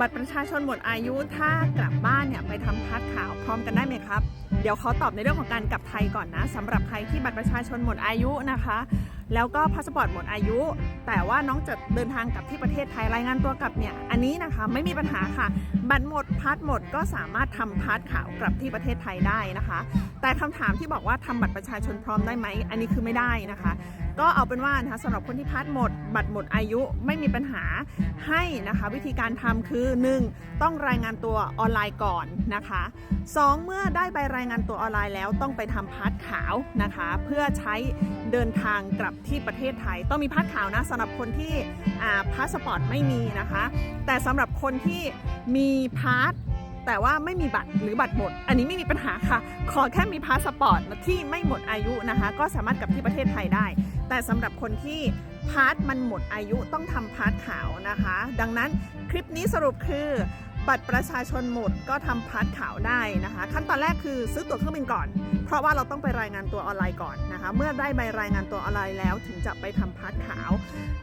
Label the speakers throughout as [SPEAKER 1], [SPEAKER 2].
[SPEAKER 1] บัตรประชาชนหมดอายุถ้ากลับบ้านเนี่ยไปทำพาสข่าวพร้อมกันได้ไหมครับ เดี๋ยวเขาตอบในเรื่องของการกลับไทยก่อนนะสำหรับใครที่บัตรประชาชนหมดอายุนะคะ แล้วก็พาสปอร์ตหมดอายุ แต่ว่าน้องจะเดินทางกลับที่ประเทศไทยรายงานตัวกลับเนี่ย อันนี้นะคะไม่มีปัญหาค่ะ บัตรหมดพาสหมดก็สามารถทำพาสขาวกลับที่ประเทศไทยได้นะคะ แต่คำถามที่บอกว่าทำบัตรประชาชนพร้อมได้ไหม อันนี้คือไม่ได้นะคะ ก็เอาเป็นว่านะคะสำหรับคนที่พาสหมด บัตรหมดอายุไม่มีปัญหาให้นะคะ วิธีการทำคือ 1. ต้องรายงานตัวออนไลน์ก่อนนะคะ 2. เมื่อได้ใบรายงานตัวออนไลน์แล้วต้องไปทำพาสขาวนะคะ เพื่อใช้เดินทางกลับที่ประเทศไทย ต้องมีพาสขาวนะสำหรับคนที่พาสปอร์ตไม่มีนะคะ แต่สำหรับคนที่มีพาสแต่ว่าไม่มีบัตรหรือบัตรหมด อันนี้ไม่มีปัญหาค่ะ ขอแค่มีพาสปอร์ตที่ไม่หมดอายุนะคะ ก็สามารถกลับที่ประเทศไทยได้ แต่สำหรับคนที่พาสมันหมดอายุต้องทำพาสขาวนะคะ ดังนั้นคลิปนี้สรุปคือ บัตรประชาชนหมดก็ทำพาสขาวได้นะคะ ขั้นตอนแรกคือซื้อตั๋วเครื่องบินก่อน เพราะว่าเราต้องไปรายงานตัวออนไลน์ก่อนนะคะ เมื่อได้ใบรายงานตัวออนไลน์แล้วถึงจะไปทำพาสขาว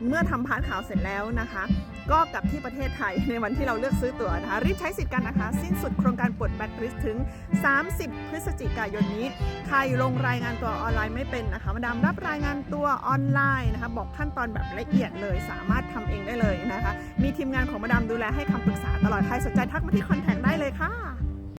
[SPEAKER 1] เมื่อทำพาสขาวเสร็จแล้วนะคะ ก็กลับที่ประเทศไทยในวันที่เราเลือกซื้อตั๋วนะคะ รีบใช้สิทธิ์กันนะคะ สิ้นสุดโครงการปลดแบตริสถึง 30 พฤศจิกายนนี้ ใครลงรายงานตัวออนไลน์ไม่เป็นนะคะมาดามรับรายงานตัวออนไลน์นะคะ บอกขั้นตอนแบบละเอียดเลย สามารถทำเองได้เลยนะคะ มีทีมงานของมาดามดูแลให้คำปรึกษาตลอดใครสนใจทักมาที่คอนแทคได้เลยค่ะ